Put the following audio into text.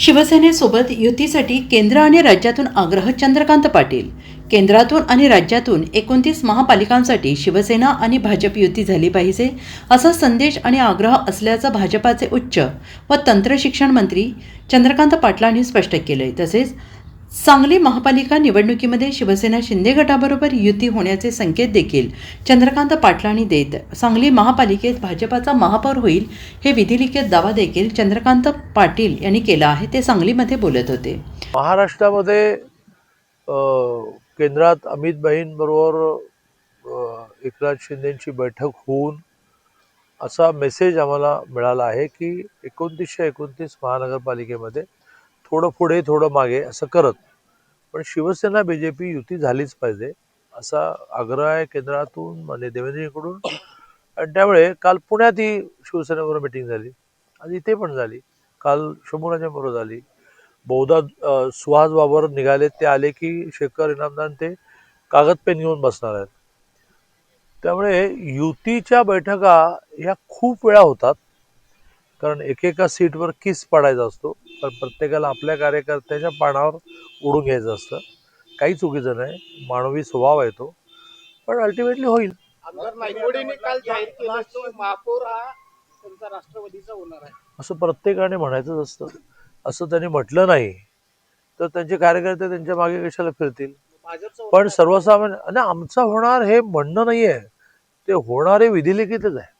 शिवसेनेसोबत युतीसाठी केंद्र आणि राज्यातून आग्रह चंद्रकांत पाटील. केंद्रातून आणि राज्यातून एकोणतीस महापालिकांसाठी शिवसेना आणि भाजप युती झाली पाहिजे असा संदेश आणि आग्रह असल्याचं भाजपाचे उच्च व तंत्रशिक्षण मंत्री चंद्रकांत पाटलांनी स्पष्ट केलं आहे तसेच सांगली महापालिका निवडणुकीमध्ये शिवसेना शिंदे गटाबरोबर युती होण्याचे संकेत देखील चंद्रकांत पाटलांनी देत. सांगली महापालिकेत भाजपाचा महापौर होईल हे विधिलिखित दावा देखील चंद्रकांत पाटील यांनी केला आहे ते सांगलीमध्ये बोलत होते. महाराष्ट्रामध्ये केंद्रात अमित भाईंबरोबर एकनाथ शिंदेची बैठक होऊन असा मेसेज आम्हाला मिळाला आहे की एकोणतीसशे एकोणतीस महानगरपालिकेमध्ये थोडं पुढे थोडं मागे असं करत. पण शिवसेना बी जे पी युती झालीच पाहिजे असा आग्रह आहे केंद्रातून म्हणजे देवेंद्रजीकडून. आणि त्यामुळे काल पुण्यात ही शिवसेनेबरोबर मिटिंग झाली. आणि इथे पण झाली. काल शंभूराजांबरोबर झाली. बहुधा सुहास बाबर निघाले. ते आले की शेखर इनामदार ते कागद पेन घेऊन बसणार आहेत. त्यामुळे युतीच्या बैठका ह्या खूप वेळा होतात. कारण एकेका सीटवर किस पडायचा असतो? पण प्रत्येकाला आपल्या कार्यकर्त्याच्या पानावर उडून घ्यायचं असतं. काही चुकीचं नाही. मानवी स्वभाव आहे तो. पण अल्टिमेटली होईल. हा असं प्रत्येकाने म्हणायचंच असतं. असं त्यांनी म्हटलं नाही. तर त्यांचे कार्यकर्ते त्यांच्या मागे कशाला फिरतील? पण सर्वसामान्य आणि आमचं होणार हे म्हणणं नाहीये. ते होणारे विधिलिखितच आहे.